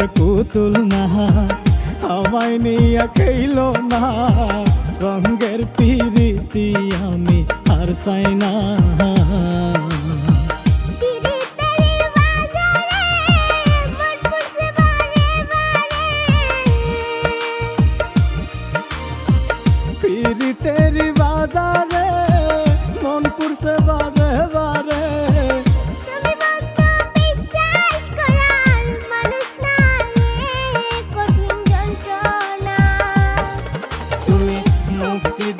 আমার পুতুল না আমায় নিয়ে খেইল না। রঙের পিরিতি আমি আর সাইনা দিতে